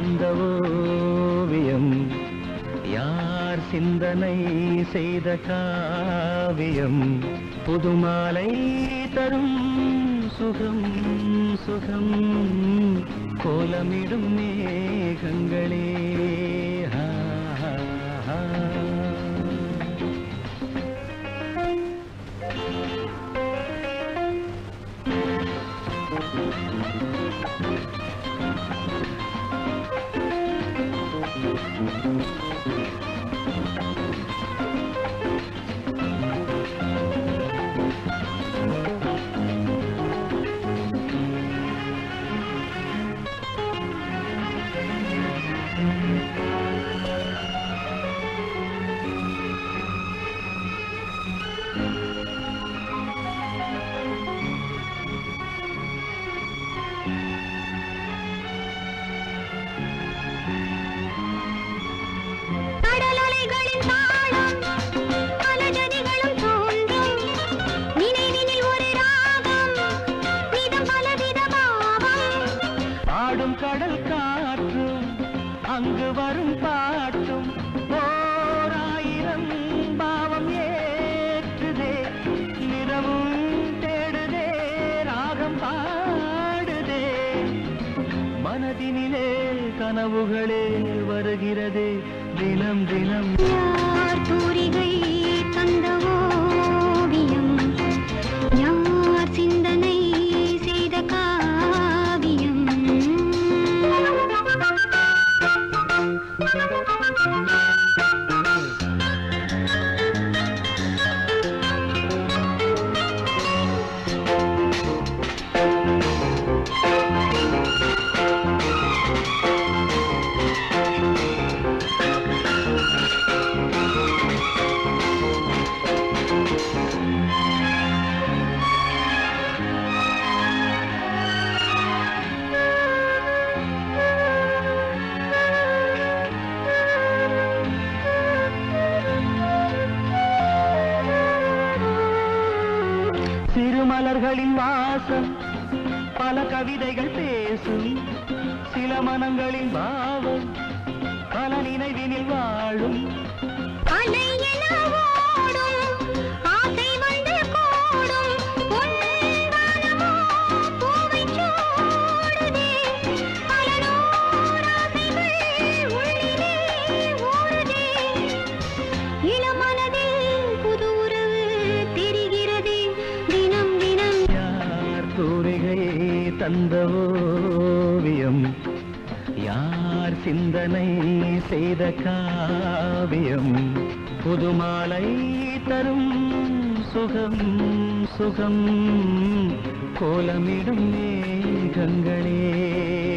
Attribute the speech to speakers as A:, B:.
A: யார் தந்த ஓவியம். யார் சிந்தனை செய்த காவியம்? புதுமாலை தரும் சுகம் சுகம். கோலமிடும் மேகங்களே.
B: Thank you. thank mm -hmm. you
A: வரும் கடல் காற்றும் அங்கு வரும் பாட்டும் ஓராயிரம் பாவம் ஏற்றுதே நிறமும் தேடுதே ராகம் பாடுதே. மனதினிலே கனவுகளே வருகிறதே தினம் தினம்.
B: யார் தூரிகை
A: சிறுமலர்களின் வாசம் பல கவிதைகள் பேசும் சில மனங்களின் பாவம். தந்த ஓவியம். யார் சிந்தனை செய்த காவியம்? புதுமாலை தரும் சுகம் சுகம். கோலமிடும் மேகங்களே.